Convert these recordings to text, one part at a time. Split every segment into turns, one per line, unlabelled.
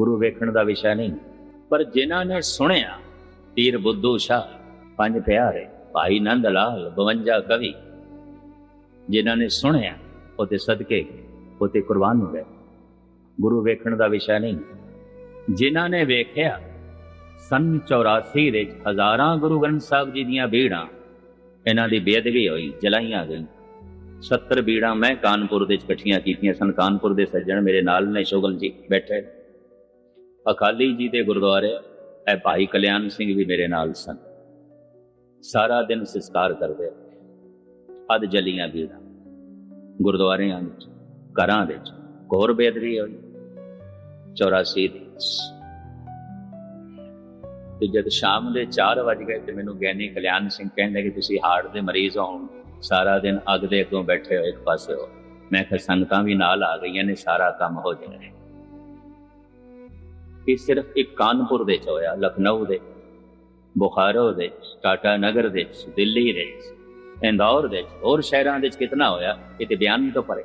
ਗੁਰੂ ਵੇਖਣ ਦਾ ਵਿਸ਼ਾ ਨਹੀਂ। ਪਰ ਜਿਨ੍ਹਾਂ ਨੇ ਸੁਣਿਆ, ਪੀਰ ਬੁੱਧੂ ਸ਼ਾਹ, ਪੰਜ ਪਿਆਰੇ, ਭਾਈ ਨੰਦ ਲਾਲ 52 ਕਵੀ, ਜਿਨ੍ਹਾਂ ਨੇ ਸੁਣਿਆ, ਉਹ ਤੇ ਸਦਕੇ, ਉਹ ਤੇ ਕੁਰਬਾਨ ਹੋ ਗਏ। ਗੁਰੂ ਵੇਖਣ ਦਾ ਵਿਸ਼ਾ ਨਹੀਂ। ਜਿਨ੍ਹਾਂ ਨੇ ਵੇਖਿਆ, ਸਨ 84 ਵਿੱਚ ਹਜ਼ਾਰਾਂ ਗੁਰੂ ਗ੍ਰੰਥ ਸਾਹਿਬ ਜੀ ਦੀਆਂ ਬੀੜਾਂ, ਇਹਨਾਂ ਦੀ ਬੇਅਦਬੀ ਹੋਈ, ਜਲਾਈਆਂ ਗਈਆਂ। 70 ਬੀੜਾਂ ਮੈਂ ਕਾਨਪੁਰ ਦੇ ਵਿੱਚ ਇਕੱਠੀਆਂ ਕੀਤੀਆਂ ਸਨ। ਕਾਨਪੁਰ ਦੇ ਸੱਜਣ ਮੇਰੇ ਨਾਲ ਨੇ ਸ਼ੋਗਲ ਜੀ ਬੈਠੇ। ਅਕਾਲੀ ਜੀ ਦੇ ਗੁਰਦੁਆਰੇ, ਇਹ ਭਾਈ ਕਲਿਆਣ ਸਿੰਘ ਵੀ ਮੇਰੇ ਨਾਲ ਸਨ। ਸਾਰਾ ਦਿਨ ਸੰਸਕਾਰ ਕਰਦੇ ਅਦ ਜਲੀਆਂ ਵੀੜਾਂ ਗੁਰਦੁਆਰਿਆਂ ਵਿੱਚ, ਘਰਾਂ ਵਿੱਚ, ਘੋਰ ਬੇਅਦਬੀ ਹੋਈ। 84 ਦੀ ਤੇ ਜਦ ਸ਼ਾਮ ਦੇ 4 ਵਜ ਗਏ ਤੇ ਮੈਨੂੰ ਗਿਆਨੀ ਕਲਿਆਣ ਸਿੰਘ ਕਹਿੰਦੇ ਕਿ ਤੁਸੀਂ ਹਾਰਟ ਦੇ ਮਰੀਜ਼ ਹੋ ਸਾਰਾ ਦਿਨ ਅੱਗ ਦੇ ਅੱਗੋਂ ਬੈਠੇ ਹੋ ਇੱਕ ਪਾਸੇ ਹੋ। ਮੈਂ ਕਿਹਾ, ਸੰਗਤਾਂ ਵੀ ਨਾਲ ਆ ਗਈਆਂ ਨੇ, ਸਾਰਾ ਕੰਮ ਹੋ ਜਾਣਾ ਇਹ ਸਿਰਫ ਇੱਕ ਕਾਨਪੁਰ ਦੇ ਚ ਹੋਇਆ, ਲਖਨਊ ਦੇ, ਬੁਖਾਰੋ ਦੇ, ਟਾਟਾ ਨਗਰ ਦੇ ਦਿੱਲੀ ਦੇ ਇੰਦੌਰ ਦੇ ਹੋਰ ਸ਼ਹਿਰਾਂ ਦੇ ਕਿਤਨਾ ਹੋਇਆ, ਇਹ ਤੇ ਬਿਆਨ ਤੋਂ ਪਰੇ।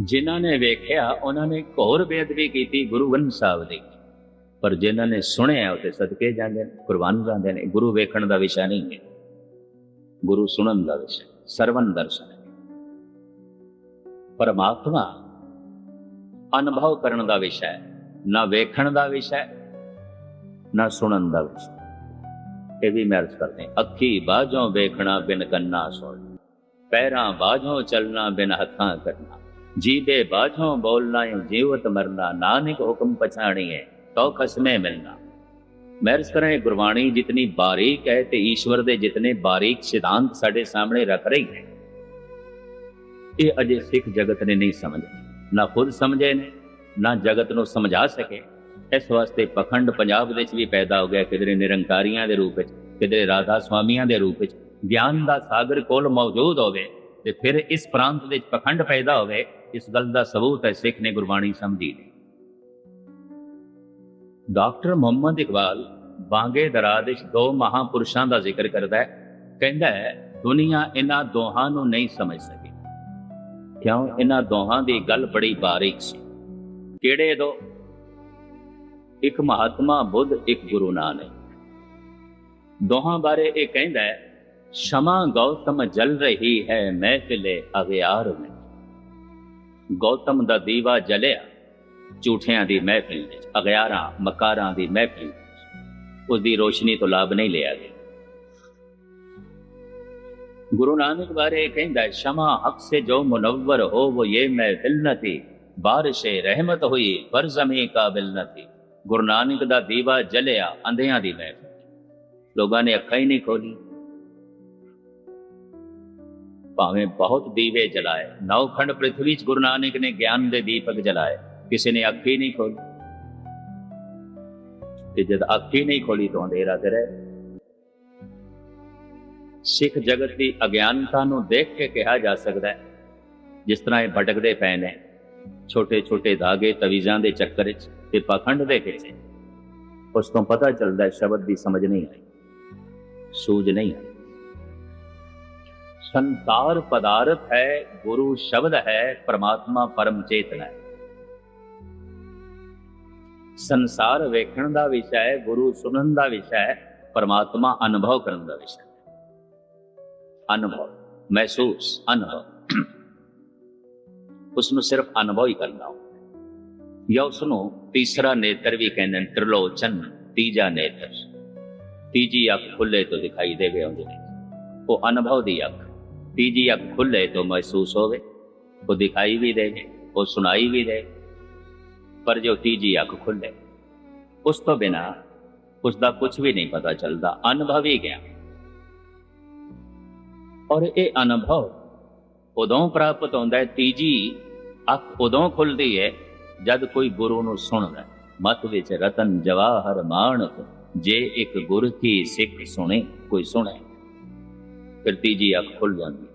ਜਿਨ੍ਹਾਂ ਨੇ ਵੇਖਿਆ, ਉਹਨਾਂ ਨੇ ਘੋਰ ਬੇਅਦਬੀ ਕੀਤੀ ਗੁਰੂ ਗ੍ਰੰਥ ਸਾਹਿਬ ਦੀ। ਪਰ ਜਿਨ੍ਹਾਂ ਨੇ ਸੁਣਿਆ, ਉਹ ਤੇ ਸਦਕੇ ਜਾਂਦੇ ਨੇ, ਕੁਰਬਾਨ ਜਾਂਦੇ ਨੇ, ਗੁਰੂ ਵੇਖਣ ਦਾ ਵਿਸ਼ਾ ਨਹੀਂ ਹੈ। ਗੁਰੂ ਸੁਣਨ ਦਾ ਵਿਸ਼ਾ ਸਰਵਨ ਦਰਸ਼ਨ ਹੈ। ਪਰਮਾਤਮਾ ਅਨੁਭਵ ਕਰਨ ਦਾ ਵਿਸ਼ਾ ਹੈ, ਨਾ ਵੇਖਣ ਦਾ ਵਿਸ਼ਾ ਹੈ, ਨਾ ਸੁਣਨ ਦਾ ਵਿਸ਼ਾ ਇਹ ਵੀ ਮੈਂ ਅਰਜ਼ ਕਰਦੇ ਅੱਖੀ ਬਾਝੋਂ ਵੇਖਣਾ ਬਿਨ ਕੰਨਾ ਸੁਣ ਪੈਰਾਂ ਬਾਝੋਂ ਚੱਲਣਾ ਬਿਨ ਹੱਥਾਂ ਕਰਨਾ, ਜੀਦੇ ਬਾਝੋਂ ਬੋਲਣਾ ਜੀਵਤ ਮਰਨਾ, ਨਾਨਕ ਹੁਕਮ ਪਛਾਣੀਏ ਤੋ ਖਸਮੇ ਮਿਲਣਾ। ਮਹਿਰਸ ਕਰਾਂ ਗੁਰਬਾਣੀ ਜਿਤਨੀ ਬਾਰੀਕ ਹੈ ਤੇ ਈਸ਼ਵਰ ਦੇ ਜਿਤਨੇ ਬਾਰੀਕ ਸਿਧਾਂਤ ਸਾਡੇ ਸਾਹਮਣੇ ਰੱਖ ਰਹੀ ਹੈ, ਇਹ ਅਜੇ ਸਿੱਖ ਜਗਤ ਨੇ ਨਹੀਂ ਸਮਝਿਆ ਨਾ ਖੁਦ ਸਮਝੇ ਨੇ, ਨਾ ਜਗਤ ਨੂੰ ਸਮਝਾ ਸਕੇ। ਇਸ ਵਾਸਤੇ ਪਖੰਡ ਪੰਜਾਬ ਵਿੱਚ ਵੀ ਪੈਦਾ ਹੋ ਗਿਆ ਕਿਧਰੇ ਨਿਰੰਕਾਰੀਆਂ ਦੇ ਰੂਪ ਵਿੱਚ, ਕਿਧਰੇ ਰਾਧਾ ਸਵਾਮੀਆਂ ਦੇ ਰੂਪ ਵਿੱਚ। ਗਿਆਨ ਦਾ ਸਾਗਰ ਕੋਲ ਮੌਜੂਦ ਹੋਵੇ ਤੇ ਫਿਰ ਇਸ ਪ੍ਰਾਂਤ ਵਿੱਚ ਪਖੰਡ ਪੈਦਾ ਹੋਵੇ, ਇਸ ਗੱਲ ਦਾ ਸਬੂਤ ਹੈ ਸਿੱਖ ਨੇ ਗੁਰਬਾਣੀ ਸਮਝੀ ਡਾਕਟਰ ਮੁਹੰਮਦ ਇਕਬਾਲ ਬਾਂਗੇ ਦਰਾ ਦੇ ਦੋ ਮਹਾਪੁਰਸ਼ਾਂ ਦਾ ਜ਼ਿਕਰ ਕਰਦਾ ਹੈ, ਕਹਿੰਦਾ ਹੈ, ਦੁਨੀਆ ਇਹਨਾਂ ਦੋਹਾਂ ਨੂੰ ਨਹੀਂ ਸਮਝ ਸਕੀ। ਕਿਉਂ ਇਹਨਾਂ ਦੋਹਾਂ ਦੀ ਗੱਲ ਬੜੀ ਬਾਰੀਕ ਸੀ? ਕਿਹੜੇ ਦੋ? ਇੱਕ ਮਹਾਤਮਾ ਬੁੱਧ, ਇੱਕ ਗੁਰੂ ਨਾਨਕ। ਦੋਹਾਂ ਬਾਰੇ ਇਹ ਕਹਿੰਦਾ ਹੈ, ਸ਼ਮਾ ਗੌਤਮ ਜਲ ਰਹੀ ਹੈ ਮਹਿਫਿਲੇ ਅਗਿਆਰ ਵਿੱਚ। ਗੌਤਮ ਦਾ ਦੀਵਾ ਜਲਿਆ, ਝੂਠਿਆਂ ਦੀ ਮਹਿਫਿਲ ਵਿੱਚ, ਅਗਿਆਰਾਂ ਮਕਾਰਾਂ ਦੀ ਮਹਿਫਿਲ ਉਸ ਦੀ ਰੋਸ਼ਨੀ ਤੋਂ ਲਾਭ ਨਹੀਂ ਲਿਆ ਗਿਆ। गुरु नानक बारे कहता शमा हक से जो मुनवर हो, वो ये मैं दिल न थी। बारिश रहमत हुई, पर जमी का बिल न थी। गुरु नानक का दीवा जलिया, अंधिया दी मैं। लोगों ने अखा ही नहीं खोली। भावे बहुत दीवे जलाए। नौखंड पृथ्वी गुरु नानक ने ज्ञान दे दीपक जलाए। किसी ने अखी नहीं खोली। जब अखी नहीं खोली तो अंधेरा करे ਸਿੱਖ ਜਗਤ ਦੀ ਅਗਿਆਨਤਾ ਨੂੰ ਦੇਖ ਕੇ ਕਿਹਾ ਜਾ ਸਕਦਾ ਹੈ। ਜਿਸ ਤਰ੍ਹਾਂ ਇਹ ਭਟਕਦੇ ਪਏ ਨੇ ਛੋਟੇ ਛੋਟੇ ਧਾਗੇ ਤਵੀਜ਼ਾਂ ਦੇ ਚੱਕਰ ਵਿੱਚ ਤੇ ਪਖੰਡ ਦੇ ਵਿੱਚ। ਉਸ ਤੋਂ ਪਤਾ ਚੱਲਦਾ ਹੈ ਸ਼ਬਦ ਦੀ ਸਮਝ ਨਹੀਂ ਆਈ, ਸੂਝ ਨਹੀਂ ਆਈ। ਸੰਸਾਰ ਪਦਾਰਥ ਹੈ, ਗੁਰੂ ਸ਼ਬਦ ਹੈ, ਪਰਮਾਤਮਾ ਪਰਮ ਚੇਤਨ ਹੈ। ਸੰਸਾਰ ਵੇਖਣ ਦਾ ਵਿਸ਼ਾ ਹੈ, ਗੁਰੂ ਸੁਣਨ ਦਾ ਵਿਸ਼ਾ ਹੈ, ਪਰਮਾਤਮਾ ਅਨੁਭਵ ਕਰਨ ਦਾ ਵਿਸ਼ਾ ਹੈ। ਅਨੁਭਵ, ਮਹਿਸੂਸ ਅਨੁਭਵ। ਉਸ ਨੂੰ ਸਿਰਫ ਅਨੁਭਵ ਹੀ ਕਰਨਾ ਹੁੰਦਾ ਜਾਂ ਉਸ ਨੂੰ ਤੀਸਰਾ ਨੇਤਰ ਵੀ ਕਹਿੰਦੇ ਨੇ, ਤ੍ਰਿਲੋਚਨ, ਤੀਜਾ ਨੇਤਰ। ਤੀਜੀ ਅੱਖ ਖੁੱਲੇ ਤੋਂ ਦਿਖਾਈ ਦੇਵੇ ਉਹਦੇ ਨੇ ਉਹ ਅਨੁਭਵ ਦੀ ਅੱਖ, ਤੀਜੀ ਅੱਖ ਖੁੱਲੇ ਤੋਂ ਮਹਿਸੂਸ ਹੋਵੇ। ਉਹ ਦਿਖਾਈ ਵੀ ਦੇਵੇ, ਉਹ ਸੁਣਾਈ ਵੀ ਦੇ ਪਰ ਜੋ ਤੀਜੀ ਅੱਖ ਖੁੱਲੇ, ਉਸ ਤੋਂ ਬਿਨਾ ਉਸ ਦਾ ਕੁਝ ਵੀ ਨਹੀਂ ਪਤਾ ਚੱਲਦਾ। ਅਨੁਭਵ ਹੀ ਗਿਆ। ਔਰ ਇਹ ਅਨੁਭਵ ਉਦੋਂ ਪ੍ਰਾਪਤ ਹੁੰਦਾ ਹੈ, ਤੀਜੀ ਅੱਖ ਉਦੋਂ ਖੁੱਲਦੀ ਹੈ ਜਦ ਕੋਈ ਗੁਰੂ ਨੂੰ ਸੁਣਦਾ ਮਤ ਵਿੱਚ ਰਤਨ ਜਵਾਹਰ ਮਾਣਕ, ਜੇ ਇੱਕ ਗੁਰ ਕੀ ਸਿੱਖ ਸੁਣੇ, ਕੋਈ ਸੁਣੇ। ਫਿਰ ਤੀਜੀ ਅੱਖ ਖੁੱਲ ਜਾਂਦੀ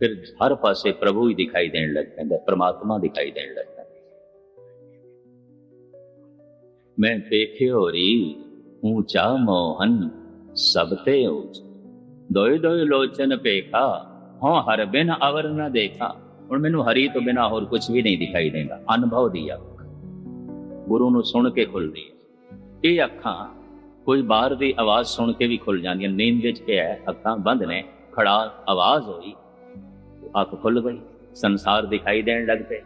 ਫਿਰ ਹਰ ਪਾਸੇ ਪ੍ਰਭੂ ਹੀ ਦਿਖਾਈ ਦੇਣ ਲੱਗ ਪੈਂਦਾ ਪ੍ਰਮਾਤਮਾ ਦਿਖਾਈ ਦੇਣ ਲੱਗ ਪੈਂਦਾ ਮੈਂ ਦੇਖਿਓ ਰੀ ਊਚਾ ਮੋਹਨ, ਸਭ ਤੇ ਉੱਚ। ਦੋਇ ਦੋਇ ਲੋਚਨ ਪੇਖਾ ਹਉ ਹਰ ਬਿਨ ਅਵਰ ਨ ਦੇਖਾ। ਹੁਣ ਮੈਨੂੰ ਹਰੀ ਤੋਂ ਬਿਨਾ ਹੋਰ ਕੁਝ ਵੀ ਨਹੀਂ ਦਿਖਾਈ ਦਿੰਦਾ। ਅਨੁਭਵ ਦੀ ਅੱਖ। ਗੁਰੂ ਨੂੰ ਸੁਣ ਕੇ ਖੁੱਲਦੀ ਹੈ। ਇਹ ਅੱਖਾਂ ਕੋਈ ਬਾਹਰ ਦੀ ਆਵਾਜ਼ ਸੁਣ ਕੇ ਵੀ ਖੁੱਲ ਜਾਂਦੀਆਂ ਨੀਂਦ ਵਿੱਚ ਕੀ ਹੈ ਅੱਖਾਂ ਬੰਦ ਨੇ। ਖੜਾ ਆਵਾਜ਼ ਹੋਈ। ਅੱਖ ਖੁੱਲ ਗਈ। ਸੰਸਾਰ ਦਿਖਾਈ ਦੇਣ ਲੱਗ ਪਏ।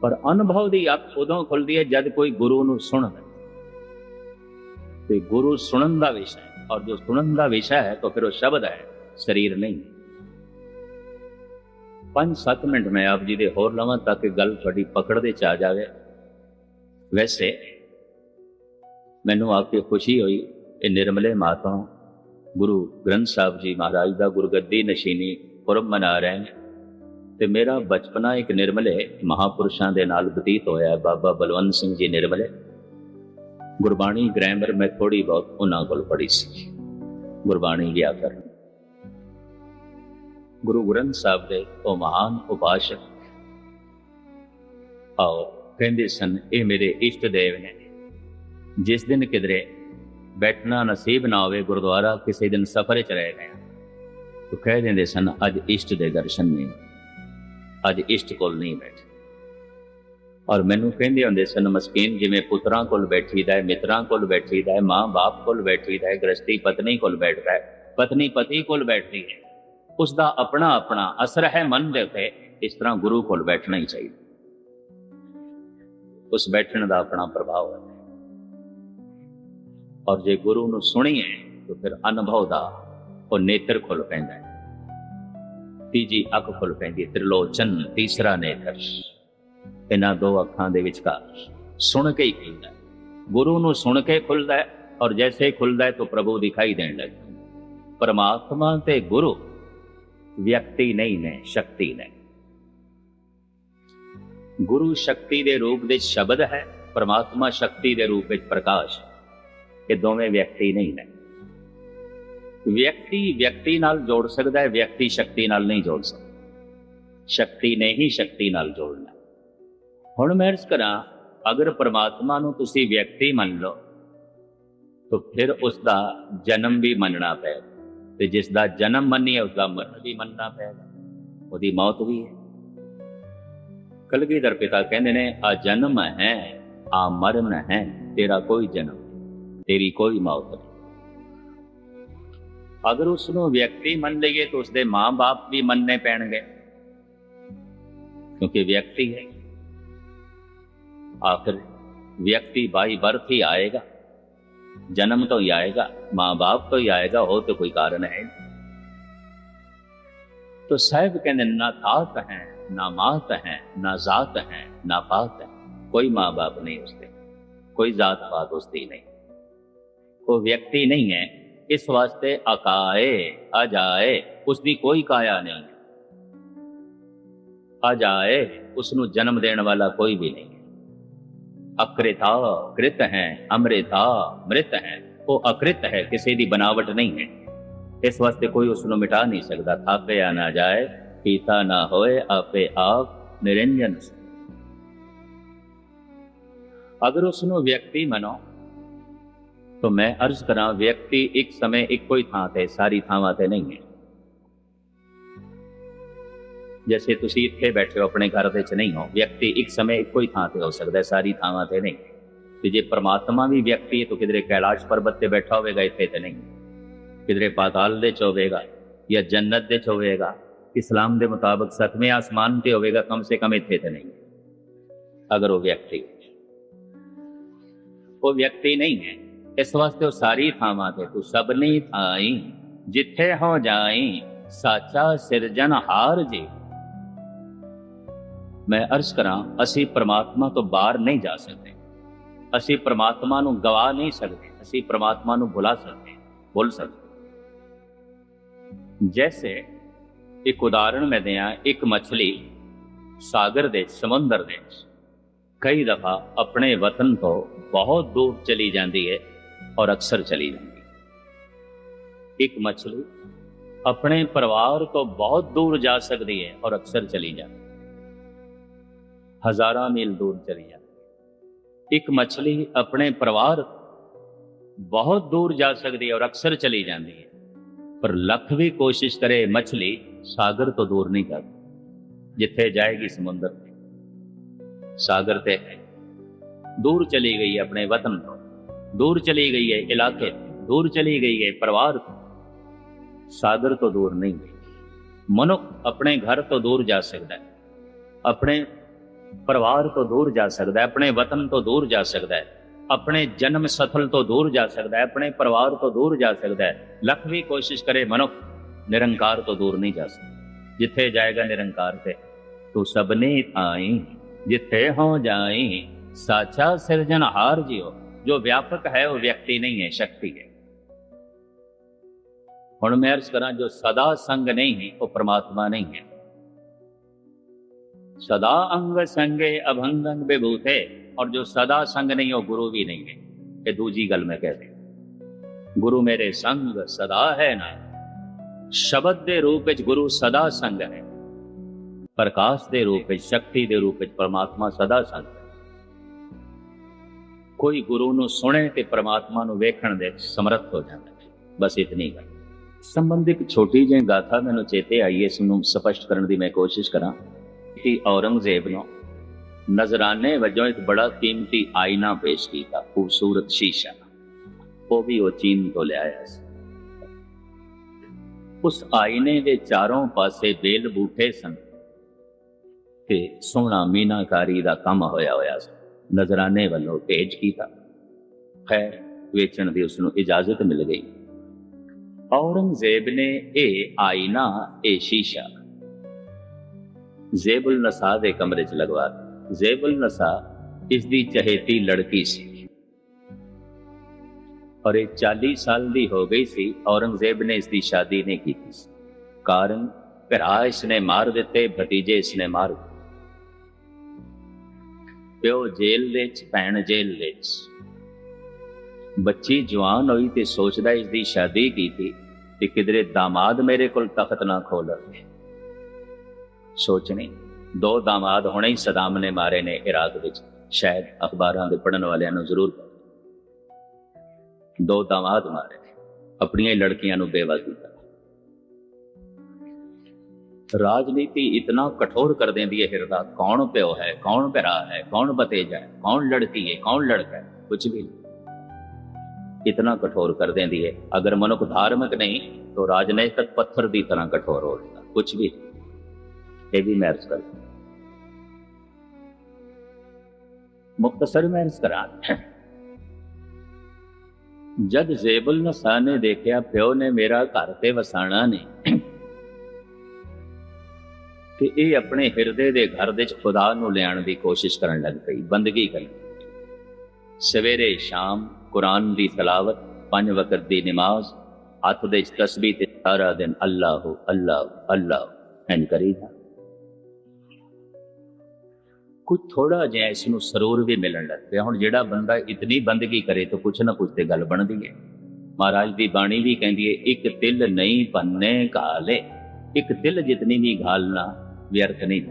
ਪਰ ਅਨੁਭਵ ਦੀ ਅੱਖ ਉਦੋਂ ਖੁੱਲਦੀ ਹੈ ਜਦ ਕੋਈ ਗੁਰੂ ਨੂੰ ਸੁਣਦਾ ਤੇ ਗੁਰੂ ਸੁਣਨ ਦਾ ਵਿਸ਼ਾ ਹੈ ਔਰ ਜੋ ਸੁਣਨ ਦਾ ਵਿਸ਼ਾ ਹੈ ਤਾਂ ਫਿਰ ਉਹ ਸ਼ਬਦ ਹੈ ਸਰੀਰ ਨਹੀਂ 5-7 ਮਿੰਟ ਮੈਂ ਆਪ ਜੀ ਦੇ ਹੋਰ ਲਵਾਂ ਤਾਂ ਕਿ ਗੱਲ ਤੁਹਾਡੀ ਪਕੜ ਦੇ ਚ ਆ ਜਾਵੇ ਵੈਸੇ ਮੈਨੂੰ ਆ ਕੇ ਖੁਸ਼ੀ ਹੋਈ ਇਹ ਨਿਰਮਲੇ ਮਾਤਾ ਗੁਰੂ ਗ੍ਰੰਥ ਸਾਹਿਬ ਜੀ ਮਹਾਰਾਜ ਦਾ ਗੁਰਗੱਦੀ ਨਸ਼ੀਨੀ ਪੁਰਬ ਮਨਾ ਰਹੇ ਨੇ ਤੇ ਮੇਰਾ ਬਚਪਨਾ ਇੱਕ ਨਿਰਮਲੇ ਮਹਾਪੁਰਸ਼ਾਂ ਦੇ ਨਾਲ ਬਤੀਤ ਹੋਇਆ ਬਾਬਾ ਬਲਵੰਤ ਸਿੰਘ ਜੀ ਨਿਰਮਲੇ ਗੁਰਬਾਣੀ ਗ੍ਰਾਮਰ ਮੈਂ ਥੋੜੀ ਬਹੁਤ ਉਹਨਾਂ ਕੋਲ ਪੜ੍ਹੀ ਸੀ। ਗੁਰਬਾਣੀ ਗਿਆ ਕਰ। ਗੁਰੂ ਗ੍ਰੰਥ ਸਾਹਿਬ ਦੇ ਉਹ ਮਹਾਨ ਉਪਾਸ਼ਕ। ਆਓ ਕਹਿੰਦੇ ਸਨ, ਇਹ ਮੇਰੇ ਇਸ਼ਟ ਦੇਵ ਨੇ ਜਿਸ ਦਿਨ ਕਿਧਰੇ ਬੈਠਣਾ ਨਸੀਬ ਨਾ ਹੋਵੇ, ਗੁਰਦੁਆਰਾ ਕਿਸੇ ਦਿਨ ਸਫ਼ਰ 'ਚ ਰਹਿ ਗਏ ਤਾਂ ਕਹਿ ਦਿੰਦੇ ਸਨ, ਅੱਜ ਇਸ਼ਟ ਦੇ ਦਰਸ਼ਨ ਨਹੀਂ। ਅੱਜ ਇਸ਼ਟ ਕੋਲ ਨਹੀਂ ਬੈਠ। ਔਰ ਮੈਨੂੰ ਕਹਿੰਦੇ ਹੁੰਦੇ ਸਨ ਮਸਕੀਨ ਜਿਵੇਂ ਪੁੱਤਰਾਂ ਕੋਲ ਬੈਠੀਦਾ ਹੈ ਮਿੱਤਰਾਂ ਕੋਲ ਬੈਠੀਦਾ ਹੈ ਮਾਂ ਬਾਪ ਕੋਲ ਬੈਠੀਦਾ ਹੈ ਗ੍ਰਸਤੀ ਪਤਨੀ ਕੋਲ ਬੈਠਦਾ ਹੈ ਪਤਨੀ ਪਤੀ ਕੋਲ ਬੈਠਦੀ ਹੈ ਉਸ ਦਾ ਆਪਣਾ ਆਪਣਾ ਅਸਰ ਹੈ ਮਨ ਦੇ ਉੱਤੇ ਇਸ ਤਰ੍ਹਾਂ ਗੁਰੂ ਕੋਲ ਬੈਠਣਾ ਹੀ ਚਾਹੀਦਾ ਉਸ ਬੈਠਣ ਦਾ ਆਪਣਾ ਪ੍ਰਭਾਵ ਹੈ ਔਰ ਜੇ ਗੁਰੂ ਨੂੰ ਸੁਣੀਏ ਤਾਂ ਫਿਰ ਅਨੁਭਵ ਦਾ ਉਹ ਨੇਤਰ ਖੁੱਲ ਪੈਂਦਾ ਹੈ ਤੀਜੀ ਅੱਖ ਖੁੱਲ ਪੈਂਦੀ ਹੈ ਤ੍ਰਿਲੋਚਨ ਤੀਸਰਾ ਨੇਤਰ ਇਹਨਾਂ ਦੋ ਅੱਖਾਂ ਦੇ ਵਿਚਕਾਰ ਸੁਣ ਕੇ ਹੀ ਖੁੱਲਦਾ ਹੈ। ਗੁਰੂ ਨੂੰ ਸੁਣ ਕੇ ਖੁੱਲਦਾ ਹੈ ਔਰ ਜੈਸੇ ਖੁੱਲਦਾ ਹੈ ਤਾਂ ਪ੍ਰਭੂ ਦਿਖਾਈ ਦੇਣ ਲੱਗਦਾ ਪਰਮਾਤਮਾ ਤੇ ਗੁਰੂ ਵਿਅਕਤੀ ਨਹੀਂ ਨੇ, ਸ਼ਕਤੀ ਨੇ। ਗੁਰੂ ਸ਼ਕਤੀ ਦੇ ਰੂਪ ਵਿੱਚ ਸ਼ਬਦ ਹੈ, ਪਰਮਾਤਮਾ ਸ਼ਕਤੀ ਦੇ ਰੂਪ ਵਿੱਚ ਪ੍ਰਕਾਸ਼ ਇਹ ਦੋਵੇਂ ਵਿਅਕਤੀ ਨਹੀਂ ਨੇ। ਵਿਅਕਤੀ ਵਿਅਕਤੀ ਨਾਲ ਜੋੜ ਸਕਦਾ ਹੈ, ਵਿਅਕਤੀ ਸ਼ਕਤੀ ਨਾਲ ਨਹੀਂ ਜੋੜ ਸਕਦਾ। ਸ਼ਕਤੀ ਨੇ ਹੀ ਸ਼ਕਤੀ ਨਾਲ ਜੋੜਨਾ ਹੁਣ ਮੈਂ ਅਰਜ਼ ਕਰਾਂ, ਅਗਰ ਪਰਮਾਤਮਾ ਨੂੰ ਤੁਸੀਂ ਵਿਅਕਤੀ ਮੰਨ ਲਓ, ਤਾਂ ਫਿਰ ਉਸ ਦਾ ਜਨਮ ਵੀ ਮੰਨਣਾ ਪਏਗਾ। ਤੇ ਜਿਸ ਦਾ ਜਨਮ ਮੰਨੀਏ ਉਸ ਦਾ ਮਰਨ ਵੀ ਮੰਨਣਾ ਪਏਗਾ। ਉਹਦੀ ਮੌਤ ਵੀ ਹੈ। ਕਲਗੀਧਰ ਪਿਤਾ ਕਹਿੰਦੇ ਨੇ, ਆ ਜਨਮ ਹੈ, ਆ ਮਰਨ ਹੈ, ਤੇਰਾ ਕੋਈ ਜਨਮ ਤੇਰੀ ਕੋਈ ਮੌਤ ਨਹੀਂ। ਅਗਰ ਉਸ ਨੂੰ ਵਿਅਕਤੀ ਮੰਨ ਲਈਏ, ਤਾਂ ਉਸਦੇ ਮਾਂ-ਬਾਪ ਵੀ ਮੰਨਨੇ ਪੈਣਗੇ। ਕਿਉਂਕਿ ਵਿਅਕਤੀ ਹੈ। ਆਖਰ ਵਿਅਕਤੀ ਬਾਈ ਬਰਥ ਹੀ ਆਏਗਾ ਜਨਮ ਤੋਂ ਹੀ ਆਏਗਾ ਮਾਂ-ਬਾਪ ਤੋਂ ਹੀ ਆਏਗਾ ਹੋ ਤੇ ਕੋਈ ਕਾਰਨ ਹੈ तो साहब कहने ना तात है ना मात है ना जात है ना पात है कोई माँ बाप नहीं उसके कोई जात पात उसकी नहीं वो व्यक्ति नहीं है इस वास्ते अकाए अजाए उसकी कोई काया नहीं अजाए उसनु जन्म देने वाला कोई भी नहीं अकृता कृत है, अमृता मृत है। वो अकृत है, किसी की बनावट नहीं है। इस वास्ते कोई उस मिटा नहीं सकता थापिया ना जाए, पीता ना होए, आपे आप निरंजन अगर उस व्यक्ति मनो तो मैं अर्ज़ करा, व्यक्ति एक समय एक कोई थां सारी थावां नहीं है। ਜੈਸੇ ਤੁਸੀਂ ਇੱਥੇ ਬੈਠੇ ਹੋ ਆਪਣੇ ਘਰ ਦੇ ਵਿੱਚ ਨਹੀਂ ਹੋ ਵਿਅਕਤੀ ਇੱਕ ਸਮੇਂ ਇੱਕੋ ਹੀ ਥਾਂ ਤੇ ਹੋ ਸਕਦਾ ਹੈ ਸਾਰੀ ਥਾਵਾਂ ਤੇ ਨਹੀਂ ਤੇ ਜੇ ਪਰਮਾਤਮਾ ਵੀ ਵਿਅਕਤੀ ਹੈ ਤਾਂ ਕਿਧਰੇ ਕੈਲਾਸ਼ ਪਰਬਤ ਤੇ ਬੈਠਾ ਹੋਵੇਗਾ ਇੱਥੇ ਤੇ ਨਹੀਂ ਕਿਧਰੇ ਪਾਤਾਲ ਦੇ ਚ ਹੋਵੇਗਾ ਜਾਂ ਜੰਨਤ ਦੇ ਚ ਹੋਵੇਗਾ ਇਸਲਾਮ ਦੇ ਮੁਤਾਬਕ ਸਤਵੇਂ ਆਸਮਾਨ ਤੇ ਹੋਵੇਗਾ ਕਮ ਸੇ ਕਮ ਇੱਥੇ ਤੇ ਨਹੀਂ ਅਗਰ ਉਹ ਵਿਅਕਤੀ ਉਹ ਵਿਅਕਤੀ ਨਹੀਂ ਹੈ ਇਸ ਵਾਸਤੇ ਉਹ ਸਾਰੀ ਥਾਵਾਂ ਤੇ ਤੂੰ ਸਭਨੀ ਥਾਈ ਜਿੱਥੇ ਹੋ ਜਾਈ ਸਾਚਾ ਸਿਰਜਣਹਾਰ ਜੀ ਮੈਂ ਅਰਜ਼ ਕਰਾਂ, ਅਸੀਂ ਪ੍ਰਮਾਤਮਾ ਤੋਂ ਬਾਹਰ ਨਹੀਂ ਜਾ ਸਕਦੇ। ਅਸੀਂ ਪ੍ਰਮਾਤਮਾ ਨੂੰ ਗਵਾ ਨਹੀਂ ਸਕਦੇ, ਅਸੀਂ ਪ੍ਰਮਾਤਮਾ ਨੂੰ ਭੁਲਾ ਸਕਦੇ ਭੁੱਲ ਸਕਦੇ। ਜੈਸੇ ਇੱਕ ਉਦਾਹਰਣ ਮੈਂ ਦਿਆਂ, ਇੱਕ ਮੱਛਲੀ ਸਾਗਰ ਦੇ ਸਮੁੰਦਰ ਦੇ ਕਈ ਦਫਾ ਆਪਣੇ ਵਤਨ ਤੋਂ ਬਹੁਤ ਦੂਰ ਚਲੀ ਜਾਂਦੀ ਹੈ ਔਰ ਅਕਸਰ ਚਲੀ ਜਾਂਦੀ। ਹੈ ਇੱਕ ਮੱਛਲੀ ਆਪਣੇ ਪਰਿਵਾਰ ਤੋਂ ਬਹੁਤ ਦੂਰ ਜਾ ਸਕਦੀ ਹੈ ਔਰ ਅਕਸਰ ਚਲੀ ਜਾਂਦੀ। ਹੈ ਹਜ਼ਾਰਾਂ ਮੀਲ ਦੂਰ ਚਲੀ ਜਾਂਦੀ ਹੈ। ਇੱਕ ਮੱਛਲੀ ਆਪਣੇ ਪਰਿਵਾਰ ਬਹੁਤ ਦੂਰ ਜਾ ਸਕਦੀ ਹੈ ਔਰ ਅਕਸਰ ਚਲੀ ਜਾਂਦੀ ਹੈ। ਪਰ ਲੱਖ ਵੀ ਕੋਸ਼ਿਸ਼ ਕਰੇ ਮੱਛਲੀ ਸਾਗਰ ਤੋਂ ਦੂਰ ਨਹੀਂ ਕਰ ਜਿੱਥੇ ਜਾਏਗੀ ਸਮੁੰਦਰ ਤੇ। ਸਾਗਰ ਤੇ ਹੈ। ਦੂਰ ਚਲੀ ਗਈ ਆਪਣੇ ਵਤਨ ਤੋਂ ਦੂਰ ਚਲੀ ਗਈ ਹੈ ਇਲਾਕੇ ਤੋਂ, ਦੂਰ ਚਲੀ ਗਈ ਹੈ ਪਰਿਵਾਰ ਤੋਂ। ਸਾਗਰ ਤੋਂ ਦੂਰ ਨਹੀਂ ਗਈ। ਮਨੁੱਖ ਆਪਣੇ ਘਰ ਤੋਂ ਦੂਰ ਜਾ ਸਕਦਾ ਹੈ। ਆਪਣੇ ਪਰਿਵਾਰ ਤੋਂ ਦੂਰ ਜਾ ਸਕਦਾ ਹੈ, ਆਪਣੇ ਵਤਨ ਤੋਂ ਦੂਰ ਜਾ ਸਕਦਾ ਹੈ, ਆਪਣੇ ਜਨਮ ਸਥਲ ਤੋਂ ਦੂਰ ਜਾ ਸਕਦਾ ਹੈ, ਆਪਣੇ ਪਰਿਵਾਰ ਤੋਂ ਦੂਰ ਜਾ ਸਕਦਾ ਹੈ। ਲੱਖ ਵੀ ਕੋਸ਼ਿਸ਼ ਕਰੇ ਮਨੁੱਖ, ਨਿਰੰਕਾਰ ਤੋਂ ਦੂਰ ਨਹੀਂ ਜਾ ਸਕਦਾ। ਜਿੱਥੇ ਜਾਏਗਾ ਨਿਰੰਕਾਰ ਤੇ, ਤੂੰ ਸਭਨੇ ਆਈ ਜਿੱਥੇ ਹੋ ਜਾਈ, ਸਾਚਾ ਸਿਰਜਣਹਾਰ ਜਿਓ ਜੋ ਵਿਆਪਕ ਹੈ ਉਹ ਵਿਅਕਤੀ ਨਹੀਂ ਹੈ, ਸ਼ਕਤੀ ਹੈ। ਹੁਣ ਮੈਂ ਅਰਜ਼ ਕਰਾਂ, ਜੋ ਸਦਾ ਸੰਗ ਨਹੀਂ ਹੈ ਉਹ ਪ੍ਰਮਾਤਮਾ ਨਹੀਂ ਹੈ। सदा अंग संगे अभंगंग विभूत है और जो सदा संग नहीं हो गुरु भी नहीं है ये दूजी गल में कहते गुरु मेरे संग सदा है ना ਸ਼ਬਦ ਦੇ ਰੂਪ ਵਿੱਚ ਗੁਰੂ ਸਦਾ ਸੰਗ ਹੈ ਪ੍ਰਕਾਸ਼ ਦੇ ਰੂਪ ਵਿੱਚ ਸ਼ਕਤੀ ਦੇ ਰੂਪ ਵਿੱਚ ਪਰਮਾਤਮਾ ਸਦਾ ਸੰਗ ਹੈ ਕੋਈ ਗੁਰੂ ਨੂੰ ਸੁਣੇ ਤੇ ਪਰਮਾਤਮਾ ਨੂੰ ਵੇਖਣ ਦੇ ਸਮਰੱਥ ਹੋ ਜਾਂਦਾ ਹੈ ਬਸ ਇਤਨੀ ਗੱਲ ਸੰਬੰਧ ਇੱਕ ਛੋਟੀ ਜਿਹੀ ਗਾਥਾ ਮੈਨੂੰ ਚੇਤੇ ਆਈ ਹੈ ਇਸ ਨੂੰ ਸਪਸ਼ਟ ਕਰਨ ਦੀ ਮੈਂ ਕੋਸ਼ਿਸ਼ ਕਰਾਂ ਕਿ ਔਰੰਗਜ਼ੇਬ ਨੂੰ ਨਜ਼ਰਾਨੇ ਵਜੋਂ ਇੱਕ ਬੜਾ ਕੀਮਤੀ ਆਇਨਾ ਪੇਸ਼ ਕੀਤਾ, ਖੂਬਸੂਰਤ ਸ਼ੀਸ਼ਾ। ਉਹ ਵੀ ਉਹ ਚੀਨ ਤੋਂ ਲਿਆਇਆ ਸੀ। ਉਸ ਆਇਨੇ ਦੇ ਚਾਰੋਂ ਪਾਸੇ ਬੇਲ ਬੂਟੇ ਸਨ ਤੇ ਸੋਹਣਾ ਮੀਨਾਕਾਰੀ ਦਾ ਕੰਮ ਹੋਇਆ ਹੋਇਆ ਸੀ। ਨਜ਼ਰਾਨੇ ਵੱਲੋਂ ਭੇਜ ਕੀਤਾ। ਖੈਰ, ਵੇਚਣ ਦੀ ਉਸ ਨੂੰ ਇਜਾਜ਼ਤ ਮਿਲ ਗਈ। ਔਰੰਗਜ਼ੇਬ ਨੇ ਇਹ ਆਇਨਾ, ਇਹ ਸ਼ੀਸ਼ਾ ਜ਼ੇਬੁਲ ਨਸਾ ਦੇ ਕਮਰੇ 'ਚ ਲਗਵਾ ਦਿੱਤਾ। ਜ਼ੇਬੁਲ ਨਸਾ ਇਸ ਦੀ ਚਹੇਤੀ ਲੜਕੀ ਸੀ। ਔਰ ਇਹ 40 ਸਾਲ ਦੀ ਹੋ ਗਈ ਸੀ, ਔਰੰਗਜ਼ੇਬ ਨੇ ਇਸ ਦੀ ਸ਼ਾਦੀ ਨਹੀਂ ਕੀਤੀ ਸੀ। ਕਾਰਨ ਭਰਾ ਇਸ ਨੇ ਮਾਰ ਦਿੱਤੇ, ਭਤੀਜੇ ਇਸ ਨੇ ਮਾਰ ਦਿੱਤੇ। ਪਿਓ ਜੇਲ੍ਹ ਦੇ ਚ ਭੈਣ ਜੇਲ੍ਹ ਦੇ ਚ ਬੱਚੀ ਜਵਾਨ ਹੋਈ ਤੇ ਸੋਚਦਾ ਇਸ ਦੀ ਸ਼ਾਦੀ ਕੀਤੀ ਤੇ ਕਿਧਰੇ ਦਾਮਾਦ ਮੇਰੇ ਕੋਲ ਤਖਤ ਨਾ ਖੋਲ ਲਵੇ ਸੋਚਣੀ। ਦੋ ਦਾਮਾਦ ਹੁਣੇ ਹੀ ਸਦਾਮ ਨੇ ਮਾਰੇ ਨੇ ਇਰਾਕ ਵਿੱਚ। ਸ਼ਾਇਦ ਅਖਬਾਰਾਂ ਦੇ ਪੜਨ ਵਾਲਿਆਂ ਨੂੰ ਜ਼ਰੂਰ ਦੋ ਦਾਮਾਦ ਮਾਰੇ ਨੇ। ਆਪਣੀਆਂ ਹੀ ਲੜਕੀਆਂ ਨੂੰ ਬੇਵਾ ਕੀਤਾ ਰਾਜਨੀਤੀ ਇਤਨਾ ਕਠੋਰ ਕਰ ਦਿੰਦੀ ਹੈ ਹਿਰਦਾ। ਕੌਣ ਪਿਓ ਹੈ, ਕੌਣ ਭਰਾ ਹੈ, ਕੌਣ ਬਤੇਜਾ ਹੈ, ਕੌਣ ਲੜਕੀ ਹੈ, ਕੌਣ ਲੜਕਾ ਹੈ ਕੁਝ ਵੀ ਇਤਨਾ ਕਠੋਰ ਕਰ ਦਿੰਦੀ ਹੈ। ਅਗਰ ਮਨੁੱਖ ਧਾਰਮਿਕ ਨਹੀਂ, ਤਾਂ ਰਾਜਨੀਤਿਕ ਪੱਥਰ ਦੀ ਤਰ੍ਹਾਂ ਕਠੋਰ ਹੋ ਜਾਂਦਾ। ਕੁਝ ਵੀ ਇਹ ਵੀ ਮੈਂ ਅਰਜ਼ ਕਰ ਮੁਖਤਸਰ ਮੈਂ ਅਰਜ਼ ਕਰਾਂ। ਜਦ ਜੇਬਲ ਨਸਾ ਨੇ ਦੇਖਿਆ, ਪਿਓ ਨੇ ਮੇਰਾ ਘਰ ਤੇ ਵਸਾਣਾ ਨੇ ਕਿ ਇਹ ਆਪਣੇ ਹਿਰਦੇ ਦੇ ਘਰ ਦੇ ਵਿੱਚ ਖੁਦਾ ਨੂੰ ਲਿਆਉਣ ਦੀ ਕੋਸ਼ਿਸ਼ ਕਰਨ ਲੱਗ ਪਈ। ਬੰਦਗੀ ਕਰਨ ਸਵੇਰੇ ਸ਼ਾਮ ਕੁਰਾਨ ਦੀ ਤਲਾਵਤ ਪੰਜ ਵਕਤ ਦੀ ਨਮਾਜ਼, ਹੱਥ ਦੇ ਵਿੱਚ ਤਸਬੀਹ ਤੇ ਸਾਰਾ ਦਿਨ ਅੱਲਾਹੁ ਅੱਲਾਹੁ ਅੱਲਾਹੁ ਇੰਜ ਕਰੀਦਾ। ਕੁਝ ਥੋੜਾ ਜਿਹਾ ਇਸ ਨੂੰ ਸਰੂਰ ਵੀ ਮਿਲਣ ਲੱਗ ਪਿਆ। ਹੁਣ ਜਿਹੜਾ ਬੰਦਾ ਇਤਨੀ ਬੰਦਗੀ ਕਰੇ ਤਾਂ ਕੁਛ ਨਾ ਕੁਛ ਤੇ ਗੱਲ ਬਣਦੀ ਹੈ। ਮਹਾਰਾਜ ਦੀ ਬਾਣੀ ਵੀ ਕਹਿੰਦੀ ਹੈ, ਇੱਕ ਤਿਲ ਨਹੀਂ ਪੰਨੇ ਕਾਲੇ ਇੱਕ ਤਿਲ ਜਿਤਨੀ ਵੀ ਘਾਲਣਾ ਵਿਅਰਥ ਨਹੀਂ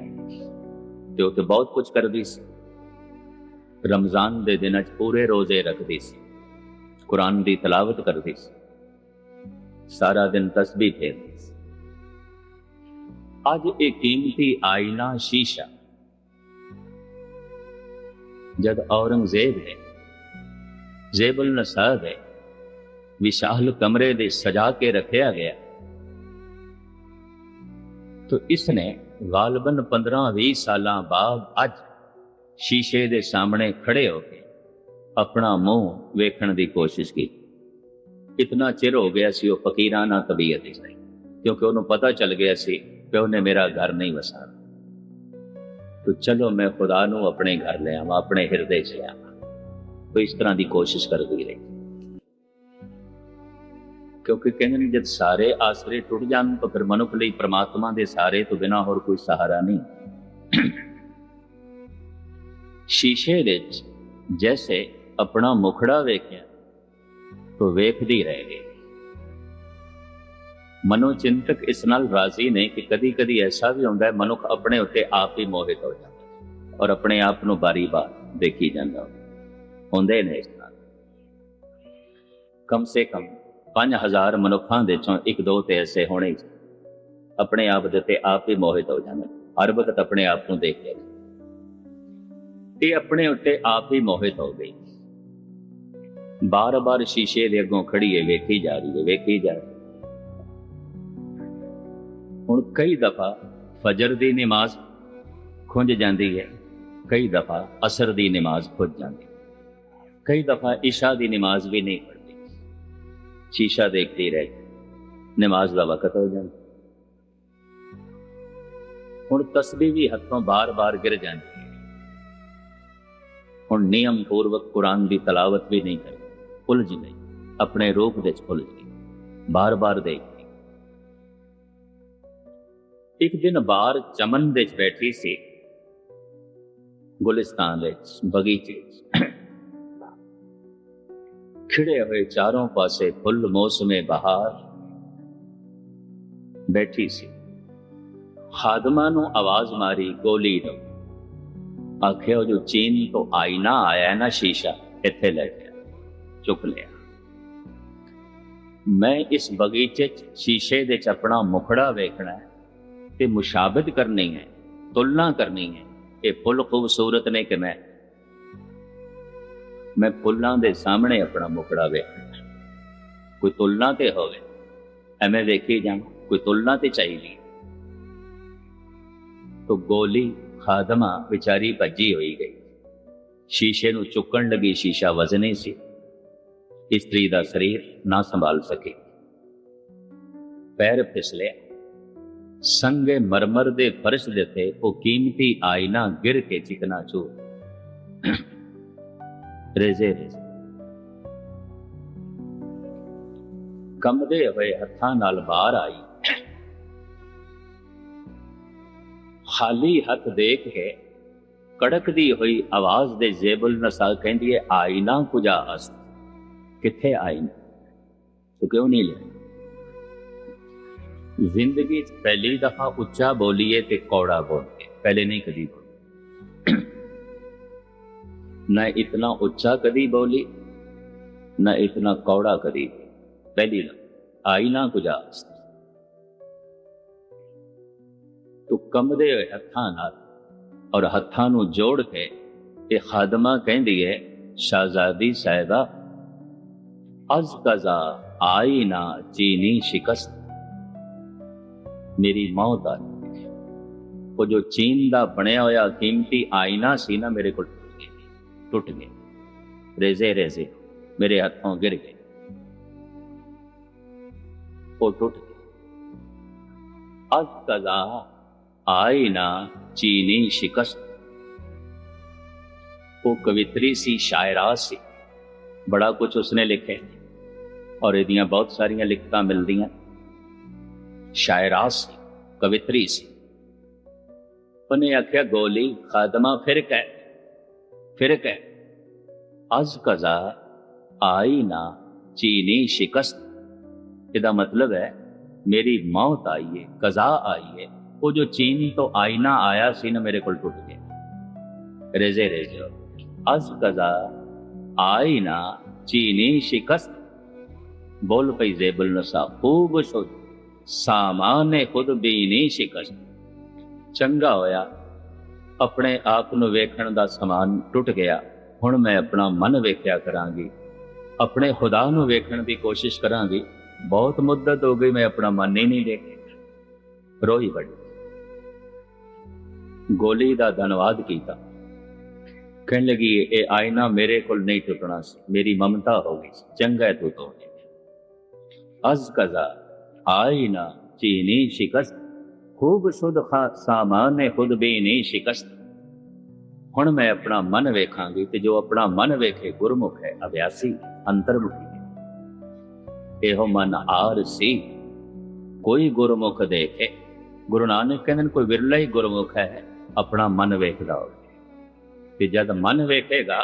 ਤੇ ਉਹ ਤੇ ਬਹੁਤ ਕੁਝ ਕਰਦੀ ਸੀ। ਰਮਜ਼ਾਨ ਦੇ ਦਿਨਾਂ 'ਚ ਪੂਰੇ ਰੋਜ਼ੇ ਰੱਖਦੀ ਸੀ। ਕੁਰਾਨ ਦੀ ਤਲਾਵਤ ਕਰਦੀ ਸੀ। ਸਾਰਾ ਦਿਨ ਤਸਬੀਹ ਫੇਰਦੀ ਸੀ। ਅੱਜ ਇਹ ਕੀਮਤੀ ਆਇਨਾ ਸ਼ੀਸ਼ਾ ਜਦ ਔਰੰਗਜ਼ੇਬ ਹੈ, ਜ਼ੇਬੁਲ ਨਸਾਬ ਹੈ, ਵਿਸ਼ਾਲ ਕਮਰੇ ਦੇ ਸਜਾ ਕੇ ਰੱਖਿਆ ਗਿਆ। ਤੋ ਇਸ ਨੇ ਗਾਲਬਨ 15-20 ਸਾਲਾਂ ਬਾਅਦ ਅੱਜ ਸ਼ੀਸ਼ੇ ਦੇ ਸਾਹਮਣੇ ਖੜੇ ਹੋ ਕੇ ਆਪਣਾ ਮੂੰਹ ਵੇਖਣ ਦੀ ਕੋਸ਼ਿਸ਼ ਕੀਤੀ। ਇਤਨਾ ਚਿਰ ਹੋ ਗਿਆ ਸੀ ਉਹ ਫਕੀਰਾਨਾ ਤਬੀਅਤ ਇਸ ਨਹੀਂ ਕਿਉਂਕਿ ਉਹਨੂੰ ਪਤਾ ਚੱਲ ਗਿਆ ਸੀ ਕਿ ਉਹਨੇ ਮੇਰਾ ਘਰ ਨਹੀਂ ਵਸਾਣਾ ਤੋ ਚਲੋ, ਮੈਂ ਖੁਦਾ ਨੂੰ ਆਪਣੇ ਘਰ ਲੈ ਆਵਾਂ, ਆਪਣੇ ਹਿਰਦੇ 'ਚ ਲੈ ਆਵਾਂ। ਕੋਈ ਇਸ ਤਰ੍ਹਾਂ ਦੀ ਕੋਸ਼ਿਸ਼ ਕਰਦੀ ਰਹੀ। ਕਿਉਂਕਿ ਕਹਿੰਦੇ ਨੇ, ਜਦ ਸਾਰੇ ਆਸਰੇ ਟੁੱਟ ਜਾਣ, ਤਾਂ ਫਿਰ ਮਨੁੱਖ ਲਈ ਪ੍ਰਮਾਤਮਾ ਦੇ ਸਾਰੇ ਤੋਂ ਬਿਨਾ ਹੋਰ ਕੋਈ ਸਹਾਰਾ ਨਹੀਂ। ਸ਼ੀਸ਼ੇ ਵਿੱਚ ਜੈਸੇ ਆਪਣਾ ਮੁਖੜਾ ਵੇਖਿਆ, ਤੋ ਵੇਖਦੀ ਰਹਿ ਗਈ। ਮਨੋ ਚਿੰਤਕ ਇਸ ਨਾਲ ਰਾਜ਼ੀ ਨੇ ਕਿ ਕਦੀ ਕਦੀ ਐਸਾ ਵੀ ਹੁੰਦਾ ਹੈ, ਮਨੁੱਖ ਆਪਣੇ ਉੱਤੇ ਆਪ ਹੀ ਮੋਹਿਤ ਹੋ ਜਾਂਦਾ ਹੈ ਔਰ ਆਪਣੇ ਆਪ ਨੂੰ ਬਾਰੀ-ਬਾਰ ਦੇਖੀ ਜਾਂਦਾ ਹੁੰਦੇ ਨੇ ਇਸ ਨਾਲ। ਕਮ ਸੇ ਕਮ 5000 ਮਨੁੱਖਾਂ ਦੇ ਚੋਂ ਇੱਕ ਦੋ ਤੇ ਐਸੇ ਹੋਣੇ ਆਪਣੇ ਆਪ ਦੇ ਤੇ ਆਪ ਹੀ ਮੋਹਿਤ ਹੋ ਜਾਂਦੇ ਹਰ ਵਕਤ ਆਪਣੇ ਆਪ ਨੂੰ ਦੇਖਦੇ ਨੇ ਇਹ ਆਪਣੇ ਉੱਤੇ ਆਪ ਹੀ ਮੋਹਿਤ ਹੋ ਗਈ। ਬਾਰ-ਬਾਰ ਸ਼ੀਸ਼ੇ ਦੇ ਅੱਗੋਂ ਖੜੀ ਹੈ ਵੇਖੀ ਜਾ ਰਹੀ ਹੈ, ਵੇਖੀ ਜਾ ਰਹੀ ਹੈ। ਹੁਣ ਕਈ ਦਫਾ ਫਜਰ ਦੀ ਨਮਾਜ਼ ਖੁੰਝ ਜਾਂਦੀ ਹੈ, ਕਈ ਦਫਾ ਅਸਰ ਦੀ ਨਮਾਜ਼ ਖੁੰਝ ਜਾਂਦੀ ਕਈ ਦਫਾ ਇਸ਼ਾ ਦੀ ਨਮਾਜ਼ ਵੀ ਨਹੀਂ ਪੜਦੀ ਸ਼ੀਸ਼ਾ ਦੇਖਦੀ ਰਹੀ, ਨਮਾਜ਼ ਦਾ ਵਕਤ ਹੋ ਜਾਂਦਾ। ਹੁਣ ਤਸਬੀਹ ਵੀ ਹੱਥੋਂ ਬਾਰ-ਬਾਰ ਗਿਰ ਜਾਂਦੀ ਹੈ। ਹੁਣ ਨਿਯਮ ਪੂਰਵਕ ਕੁਰਾਨ ਦੀ ਤਲਾਵਤ ਵੀ ਨਹੀਂ ਕਰਦੀ। ਉਲਝ ਗਈ ਆਪਣੇ ਰੂਪ ਵਿੱਚ ਉਲਝ ਗਈ ਬਾਰ-ਬਾਰ ਦੇਖ। ਇੱਕ ਦਿਨ ਬਾਹਰ ਚਮਨ ਵਿੱਚ ਬੈਠੀ ਸੀ। ਗੁਲਿਸਤਾਨ ਵਿੱਚ ਬਗੀਚੇ ਖਿੜੇ ਹੋਏ ਚਾਰੋਂ ਪਾਸੇ ਫੁੱਲ ਮੌਸਮੇ ਬਹਾਰ ਬੈਠੀ ਸੀ। ਖਾਦਮਾ ਨੂੰ ਆਵਾਜ਼ ਮਾਰੀ, ਗੋਲੀ ਨੂੰ ਆਖਿਆ ਜੋ ਚੀਨ ਤੋਂ ਆਇਨਾ ਆਇਆ ਨਾ ਸ਼ੀਸ਼ਾ, ਇੱਥੇ ਲੈ ਗਿਆ। ਚੁੱਕ ਲਿਆ। ਮੈਂ ਇਸ ਬਗੀਚੇ 'ਚ ਸ਼ੀਸ਼ੇ ਦੇ 'ਚ ਆਪਣਾ ਮੁਖੜਾ ਵੇਖਣਾ ਹੈ। ਤੇ ਮੁਸ਼ਾਬਤ ਕਰਨੀ ਹੈ, ਤੁਲਨਾ ਕਰਨੀ ਹੈ। ਇਹ ਫੁੱਲ ਖੂਬਸੂਰਤ ਨੇ ਕਿ ਮੈਂ ਮੈਂ ਫੁੱਲਾਂ ਦੇ ਸਾਹਮਣੇ ਆਪਣਾ ਮੁਕੜਾ ਵੇਖਣਾ ਕੋਈ ਤੁਲਨਾ ਤੇ ਹੋਵੇ, ਐਵੇਂ ਵੇਖੀ ਜਾਂ ਕੋਈ ਤੁਲਨਾ ਤੇ ਚਾਹੀਦੀ ਤੋ ਗੋਲੀ ਖਾਦਮਾ ਵਿਚਾਰੀ ਭੱਜੀ ਹੋਈ ਗਈ। ਸ਼ੀਸ਼ੇ ਨੂੰ ਚੁੱਕਣ ਲੱਗੀ, ਸ਼ੀਸ਼ਾ ਵਜ਼ਨੀ ਸੀ। ਇਸਤਰੀ ਦਾ ਸਰੀਰ ਨਾ ਸੰਭਾਲ ਸਕੇ। ਪੈਰ ਫਿਸਲਿਆ। ਸੰਗੇ ਮਰਮਰ ਦੇ ਫਰਸ਼ ਦੇ ਤੇ ਉਹ ਕੀਮਤੀ ਆਇਨਾ ਗਿਰ ਕੇ ਚਿਕਨਾ ਚੂ। ਰੇਜ਼ੇ ਰੇਜ਼ੇ। ਕੰਬਦੇ ਹੋਏ ਹੱਥਾਂ ਨਾਲ ਬਾਹਰ ਆਈ। ਖਾਲੀ ਹੱਥ ਦੇਖ ਕੇ ਕੜਕਦੀ ਹੋਈ ਆਵਾਜ਼ ਦੇ ਜ਼ੇਬੁਲ ਨਸਾ ਕਹਿੰਦੀ ਹੈ, ਆਇਨਾ ਕੁਜਾ ਅਸ ਕਿੱਥੇ ਆਇਨਾ ਤੂੰ ਕਿਉਂ ਨਹੀਂ ਲਿਆ ਜ਼ਿੰਦਗੀ 'ਚ ਪਹਿਲੀ ਦਫਾ ਉੱਚਾ ਬੋਲੀਏ ਤੇ ਕੌੜਾ ਬੋਲੀਏ। ਪਹਿਲੇ ਨਹੀਂ ਕਦੀ ਬੋਲੀ। ਨਾ ਇਤਨਾ ਉੱਚਾ ਕਦੀ ਬੋਲੀ, ਨਾ ਇਤਨਾ ਕੌੜਾ ਕਦੀ ਪਹਿਲੀ ਦਫਾ ਆਇਨਾ ਕੁਜਾ ਅਸ ਤੂੰ ਕੰਬਦੇ ਹੋਏ ਹੱਥਾਂ ਨਾਲ ਔਰ ਹੱਥਾਂ ਨੂੰ ਜੋੜ ਕੇ ਇਹ ਖਾਦਮਾ ਕਹਿੰਦੀ ਹੈ ਸ਼ਾਹਜ਼ਾਦੀ ਸਾਹਿਬਾ, ਅਜ਼ ਕਜ਼ਾ ਆਈ ਨਾ ਚੀਨੀ ਸ਼ਿਕਸਤ। ਮੇਰੀ ਮੌਤ ਆ ਉਹ ਜੋ ਚੀਨ ਦਾ ਬਣਿਆ ਹੋਇਆ ਕੀਮਤੀ ਆਇਨਾ ਸੀ ਨਾ ਮੇਰੇ ਕੋਲ ਟੁੱਟ ਗਿਆ। ਰੇਜ਼ੇ ਰੇਜ਼ੇ। ਮੇਰੇ ਹੱਥੋਂ ਗਿਰ ਗਏ। ਉਹ ਟੁੱਟ ਗਿਆ। ਅਜ਼ ਕਜ਼ਾ ਆਇਨਾ ਚੀਨੀ ਸ਼ਿਕਸਤ। ਉਹ ਕਵਿਤਰੀ ਸੀ ਸ਼ਾਇਰਾ ਸੀ। ਬੜਾ ਕੁਝ ਉਸਨੇ ਲਿਖਿਆ। ਔਰ ਇਹਦੀਆਂ ਬਹੁਤ ਸਾਰੀਆਂ ਲਿਖਤਾਂ ਮਿਲਦੀਆਂ। ਸ਼ਾਇਰਾ ਸੀ ਕਵਿਤਰੀ ਸੀ ਉਹਨੇ ਆਖਿਆ ਗੋਲੀ ਖਾਦਮਾ ਫਿਰ ਕਹਿ ਫਿਰ ਕਹਿ ਅਜ਼ ਕਜ਼ਾ ਆਈ ਨਾ ਚੀਨੀ ਸ਼ਿਕਸਤ ਇਹਦਾ ਮਤਲਬ ਹੈ ਮੇਰੀ ਮੌਤ ਆਈ ਹੈ ਕਜ਼ਾ ਆਈ ਹੈ ਉਹ ਜੋ ਚੀਨ ਤੋਂ ਆਇਨਾ ਆਇਆ ਸੀ ਨਾ ਮੇਰੇ ਕੋਲ ਟੁੱਟ ਗਿਆ ਰੇਜ਼ੇ ਰੇਜ਼ੇ ਅਜ਼ ਕਜ਼ਾ ਆਇਨਾ ਚੀਨੀ ਸ਼ਿਕਸਤ ਬੋਲ ਪਈ ਜ਼ੇਬੁਲ ਨਸਾ ਖੂਬ ਸ਼ੁੱਧ ਸਾਮਾਨੇ ਖੁਦ ਬੀਨੀ ਸ਼ਿਕਸਤ ਚੰਗਾ ਹੋਇਆ, ਆਪਣੇ ਆਪ ਨੂੰ ਵੇਖਣ ਦਾ ਸਮਾਨ ਟੁੱਟ ਗਿਆ। ਹੁਣ ਮੈਂ ਆਪਣਾ ਮਨ ਵੇਖਿਆ ਕਰਾਂਗੀ। ਆਪਣੇ ਖੁਦਾ ਨੂੰ ਵੇਖਣ ਦੀ ਕੋਸ਼ਿਸ਼ ਕਰਾਂਗੀ। ਬਹੁਤ ਮੁੱਦਤ ਹੋ ਗਈ, ਮੈਂ ਆਪਣਾ ਮਨ ਹੀ ਨਹੀਂ ਦੇਖਿਆ ਰੋਈ ਬੜੀ। ਗੋਲੀ ਦਾ ਧੰਨਵਾਦ ਕੀਤਾ। ਕਹਿਣ ਲੱਗੀ, ਇਹ ਆਇਨਾ ਮੇਰੇ ਕੋਲ ਨਹੀਂ ਟੁੱਟਣਾ ਸੀ। ਮੇਰੀ ਮਮਤਾ ਹੋ ਗਈ ਸੀ। ਚੰਗਾ ਹੈ ਤੂੰ ਤੋਂ ਅਜ਼ ਕਜ਼ਾ ਆਇਨਾ ਚੀਨੀ ਸ਼ਿਕਸਤ ਖੂਬ ਸੁਧ ਖਾ ਸਾਮਾਨੇ ਖੁਦ ਵੀ ਸ਼ਿਕਸਤ ਹੁਣ ਮੈਂ ਆਪਣਾ ਮਨ ਵੇਖਾਂਗੀ ਤੇ ਜੋ ਆਪਣਾ ਮਨ ਵੇਖੇ ਗੁਰਮੁਖ ਹੈ ਅਭਿਆਸੀ ਅੰਤਰਮੁਖੀ ਹੈ ਇਹੋ ਮਨ ਆਰ ਕੋਈ ਗੁਰਮੁਖ ਦੇਖੇ ਗੁਰੂ ਨਾਨਕ ਕਹਿੰਦੇ ਕੋਈ ਵਿਰਲਾ ਹੀ ਗੁਰਮੁਖ ਹੈ ਆਪਣਾ ਮਨ ਵੇਖਦਾ ਹੋਵੇ ਤੇ ਜਦ ਮਨ ਵੇਖੇਗਾ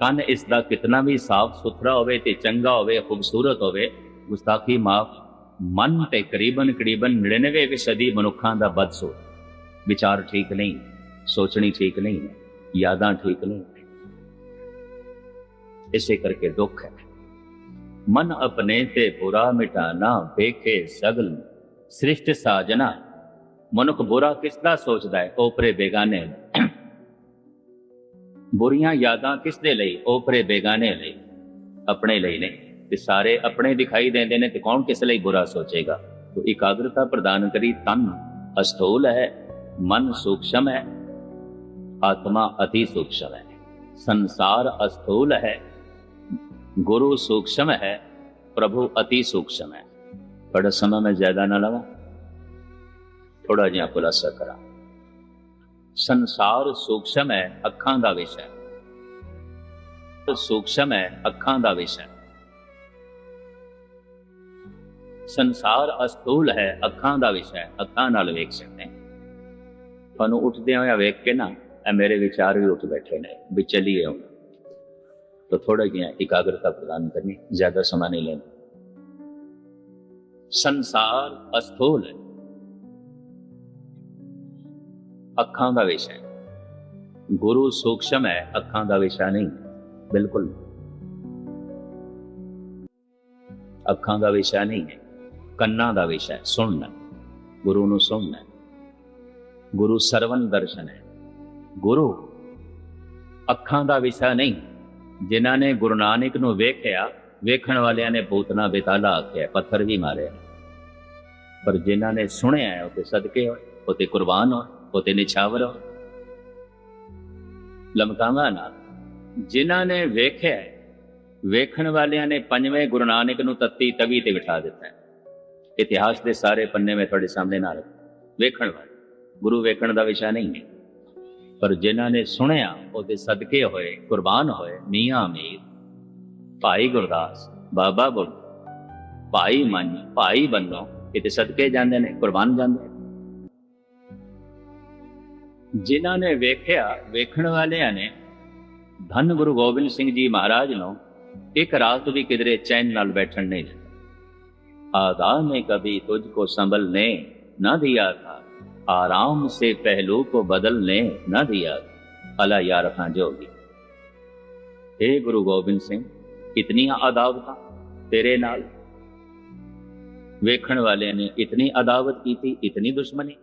ਕੰਨ ਇਸ ਦਾ ਕਿਤਨਾ ਵੀ ਸਾਫ਼ ਸੁਥਰਾ ਹੋਵੇ ਤੇ ਚੰਗਾ ਹੋਵੇ ਖੂਬਸੂਰਤ ਹੋਵੇ ਗੁਸਤਾਖੀ ਮਾਫ ਮਨ ਤੇ ਕਰੀਬਨ ਕਰੀਬਨ 99 ਵਿਸਦੀ ਮਨੁੱਖਾਂ ਦਾ ਬਦਸੋ ਵਿਚਾਰ ਠੀਕ ਨਹੀਂ, ਸੋਚਣੀ ਠੀਕ ਨਹੀਂ, ਯਾਦਾਂ ਠੀਕ ਨਹੀਂ। ਇਸੇ ਕਰਕੇ ਦੁੱਖ ਹੈ। ਮਨ ਆਪਣੇ ਤੇ ਬੁਰਾ ਮਿਟਾਨਾ ਵੇਖੇ ਸਗਲ ਸ੍ਰਿਸ਼ਟ ਸਾਜਨਾ। ਮਨੁੱਖ ਬੁਰਾ ਕਿਸ ਦਾ ਸੋਚਦਾ ਹੈ? ਓਪਰੇ ਬੇਗਾਨੇ ਬੁਰੀਆਂ ਯਾਦਾਂ ਕਿਸ ਦੇ ਲਈ? ਓਪਰੇ ਬੇਗਾਨੇ ਲਈ। ਆਪਣੇ ਲਈ ਨਹੀਂ। ਤੇ ਸਾਰੇ ਆਪਣੇ ਦਿਖਾਈ ਦਿੰਦੇ ਨੇ ਤੇ ਕੌਣ ਕਿਸ ਲਈ ਬੁਰਾ ਸੋਚੇਗਾ ਤੋ ਇਕਾਗਰਤਾ ਪ੍ਰਦਾਨ ਕਰੀ ਤਨ ਅਸਥੂਲ ਹੈ ਮਨ ਸੂਖਸ਼ਮ ਹੈ ਆਤਮਾ ਅਤੀ ਸੂਖਸ਼ਮ ਹੈ ਸੰਸਾਰ ਅਸਥੂਲ ਹੈ गुरु सूक्ष्म है प्रभु अति सूक्ष्म है बड़ा समय में ज़्यादा ना लगा थोड़ा जहा खुलासा करा संसार सूक्ष्म है अखा का विषय सूक्ष्म है अखा का विषय संसार अस्थूल है अखा का विषय अखा नाल वेख सकते हैं थोन उठद वेख के ना ए मेरे विचार भी उठ बैठे ने भी चलिए तो थोड़ा जी एकाग्रता प्रदान करनी ज़्यादा समय नहीं लेना संसार अस्थूल है अखा का विषय है गुरु सूक्ष्म है अखा का विषय नहीं बिल्कुल अखा का विषय नहीं है ਕੰਨਾਂ ਦਾ ਵਿਸ਼ਾ ਹੈ, ਸੁਣਨਾ। ਗੁਰੂ ਨੂੰ ਸੁਣਨਾ। ਗੁਰੂ ਸਰਵਨ ਦਰਸ਼ਨ ਹੈ। ਗੁਰੂ, ਅੱਖਾਂ ਦਾ ਵਿਸ਼ਾ ਨਹੀਂ। ਜਿਨ੍ਹਾਂ ਨੇ ਗੁਰੂ ਨਾਨਕ ਨੂੰ ਵੇਖਿਆ, ਵੇਖਣ ਵਾਲਿਆਂ ਨੇ ਬੋਤਨਾ ਬੇਤਾਲਾ ਆਖਿਆ, ਪੱਥਰ ਵੀ ਮਾਰਿਆ। ਪਰ ਜਿਨ੍ਹਾਂ ਨੇ ਸੁਣਿਆ ਉਹ ਤੇ ਸਦਕੇ ਹੋਏ, ਉਹ ਤੇ ਕੁਰਬਾਨ ਹੋਏ, ਉਹ ਤੇ ਨਿਛਾਵਰ ਹੋਏ। ਲਮਕਾਵਾਂ ਨਾ ਜਿਨ੍ਹਾਂ ਨੇ ਵੇਖਿਆ ਵੇਖਣ ਵਾਲਿਆਂ ਨੇ ਪੰਜਵੇਂ ਗੁਰੂ ਨਾਨਕ ਨੂੰ ਤੱਤੀ ਤਵੀ ਤੇ ਬਿਠਾ ਦਿੱਤਾ ਇਤਿਹਾਸ ਦੇ ਸਾਰੇ ਪੰਨੇ ਮੈਂ ਤੁਹਾਡੇ ਸਾਹਮਣੇ ਨਾਲ ਵੇਖਣ ਵਾਲੇ। ਗੁਰੂ ਵੇਖਣ ਦਾ ਵਿਸ਼ਾ ਨਹੀਂ ਹੈ। ਪਰ ਜਿਨ੍ਹਾਂ ਨੇ ਸੁਣਿਆ, ਉਹਦੇ ਸਦਕੇ ਹੋਏ, ਕੁਰਬਾਨ ਹੋਏ, ਮੀਆਂ ਅਮੀਰ, ਭਾਈ ਗੁਰਦਾਸ, ਬਾਬਾ ਬੁੱਢ, ਭਾਈ ਮੰਨ, ਭਾਈ ਬੰਨੋ, ਕਿਤੇ ਸਦਕੇ ਜਾਂਦੇ ਨੇ, ਕੁਰਬਾਨ ਜਾਂਦੇ ਨੇ। ਜਿਨ੍ਹਾਂ ਨੇ ਵੇਖਿਆ, ਵੇਖਣ ਵਾਲਿਆਂ ਨੇ ਧੰਨ ਗੁਰੂ ਗੋਬਿੰਦ ਸਿੰਘ ਜੀ ਮਹਾਰਾਜ ਨੂੰ ਇੱਕ ਰਾਤ ਵੀ ਕਿਧਰੇ ਚੈਨ ਨਾਲ ਬੈਠਣ ਨਹੀਂ ਦਿੱਤਾ। आदा ने कभी तुझको संभलने न दिया था। आराम से पहलू को बदलने न दिया था। अला यार खां जोगी हे गुरु गोबिंद सिंह इतनी अदावता तेरे नाल? वेखण वाले ने इतनी अदावत की थी, इतनी दुश्मनी।